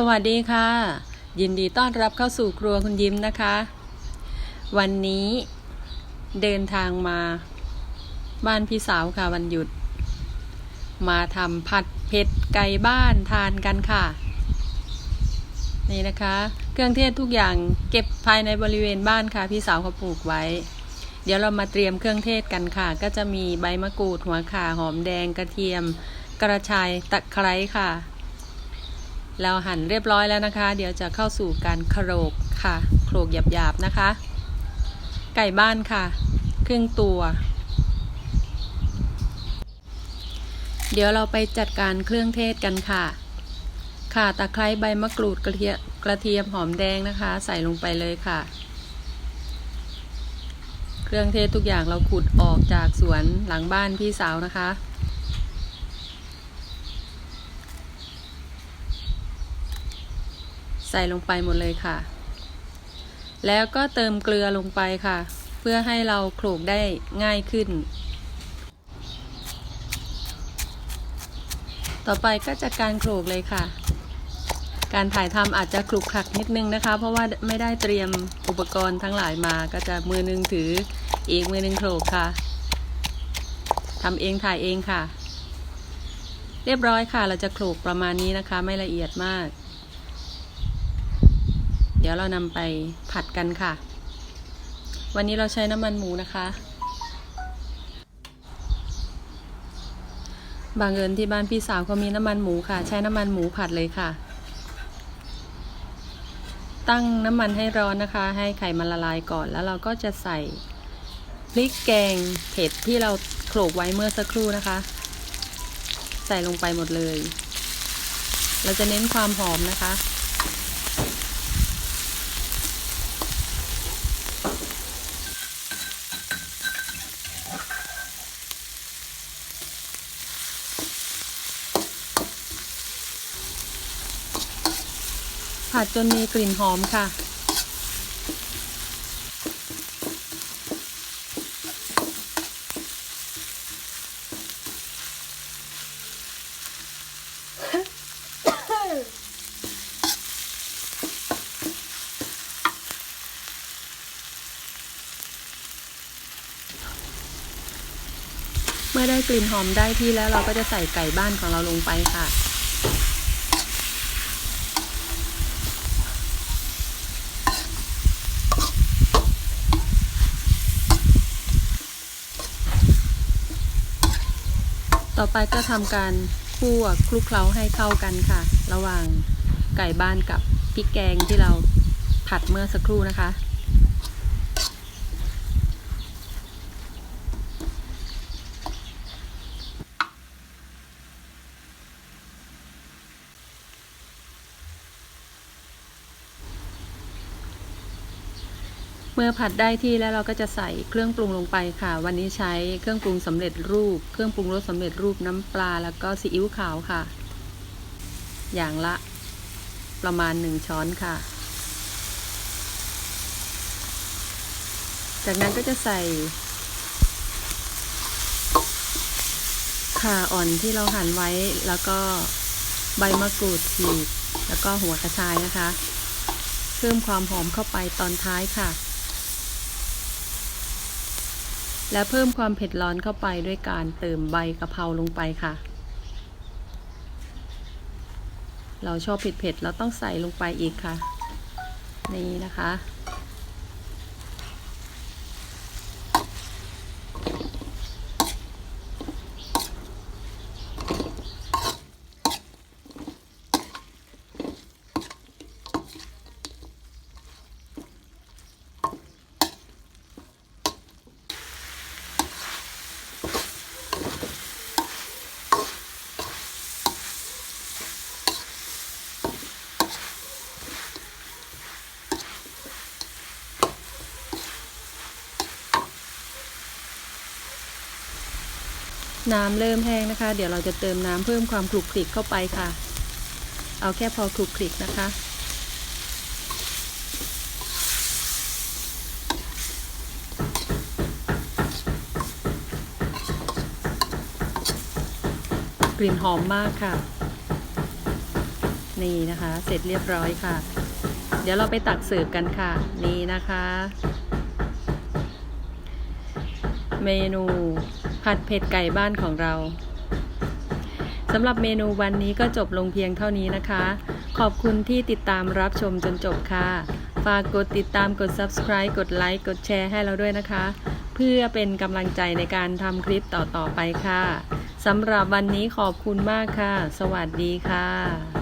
สวัสดีค่ะ ยินดีต้อนรับเข้าสู่ครัวคุณยิ้มนะคะ วันนี้เดินทางมา บ้านพี่สาวค่ะวันหยุด มาทำผัดเผ็ดไก่บ้านทานกันค่ะ นี่นะคะ เครื่องเทศทุกอย่างเก็บภายในบริเวณบ้านค่ะ พี่สาวเขาปลูกไว้ เดี๋ยวเรามาเตรียมเครื่องเทศกันค่ะ ก็จะมีใบมะกรูดหัวข่าหอมแดงกระเทียม กระชายตะไคร้ค่ะ เราหั่นเรียบร้อยแล้วนะคะ เดี๋ยวจะเข้าสู่การโขลกค่ะโขลกหยาบๆนะคะ ไก่บ้านค่ะ ครึ่งตัว เดี๋ยวเราไปจัดการเครื่องเทศกันค่ะ ค่ะตะไคร้ใบมะกรูดกระเทียมกระเทียมหอมแดงนะคะ ใส่ลงไปเลยค่ะ เครื่องเทศทุกอย่างเราขุดออกจากสวนหลังบ้านพี่สาวนะคะ ใส่ลงไปหมดเลยค่ะ แล้วก็เติมเกลือลงไปค่ะ เพื่อให้เราโขลกได้ง่ายขึ้น ต่อไปก็จะการโขลกเลยค่ะ การถ่ายทำอาจจะคลุกคลักนิดนึงนะคะ เพราะว่าไม่ได้เตรียมอุปกรณ์ทั้งหลายมา ก็จะมือนึงถืออีกมือนึงโขลกค่ะทำเองถ่ายเองค่ะ เรียบร้อยค่ะเราจะโขลกประมาณนี้นะคะ ไม่ละเอียดมาก ดี๋ยวเรานำไปผัดกันค่ะ วันนี้เราใช้น้ำมันหมูนะคะ บางเอิญที่บ้านพี่สาวเขามีน้ำมันหมูค่ะ ใช้น้ำมันหมูผัดเลยค่ะ ตั้งน้ำมันให้ร้อนนะคะ ให้ไข่มันละลายก่อนแล้วเราก็จะใส่พริกแกงเผ็ดที่เราโขลกไว้เมื่อสักครู่นะคะ ใส่ลงไปหมดเลย เราจะเน้นความหอมนะคะ ผัดจนมีกลิ่นหอมค่ะ เมื่อได้กลิ่นหอมได้ที่แล้วเราก็จะใส่ไก่บ้านของเราลงไปค่ะ ต่อไปก็ทำการคั่วคลุกเคล้าให้เข้ากันค่ะ ระหว่างไก่บ้านกับพริกแกงที่เราผัดเมื่อสักครู่นะคะ เมื่อผัดได้ที่แล้วเราก็จะใส่เครื่องปรุงลงไปค่ะ วันนี้ใช้เครื่องปรุงสำเร็จรูป เครื่องปรุงรสสำเร็จรูปน้ำปลาแล้วก็ซีอิ๊วขาวค่ะ อย่างละประมาณหนึ่งช้อนค่ะ จากนั้นก็จะใส่ข่าอ่อนที่เราหั่นไว้แล้วก็ใบมะกรูดฉีกแล้วก็หัวกระชายนะคะ เพิ่มความหอมเข้าไปตอนท้ายค่ะ และเพิ่มความเผ็ดร้อนเข้าไปด้วยการเติมใบกะเพราลงไปค่ะ เราชอบเผ็ดๆเราต้องใส่ลงไปอีกค่ะ นี่นะคะ น้ำเริ่มแห้งนะคะ เดี๋ยวเราจะเติมน้ำเพิ่มความคลุกคลิกเข้าไปค่ะ เอาแค่พอคลุกคลิกนะคะ กลิ่นหอมมากค่ะ นี่นะคะ เสร็จเรียบร้อยค่ะ เดี๋ยวเราไปตักเสิร์ฟกันค่ะ นี่นะคะ เมนู ผัดเผ็ดไก่บ้านของเราสำหรับเมนูวันนี้ก็จบลงเพียงเท่านี้นะคะ ขอบคุณที่ติดตามรับชมจนจบค่ะ ฝากกดติดตามกด subscribe กดไลค์กดแชร์ให้เราด้วยนะคะ เพื่อเป็นกำลังใจในการทำคลิปต่อๆไปค่ะสำหรับวันนี้ขอบคุณมากค่ะ สวัสดีค่ะ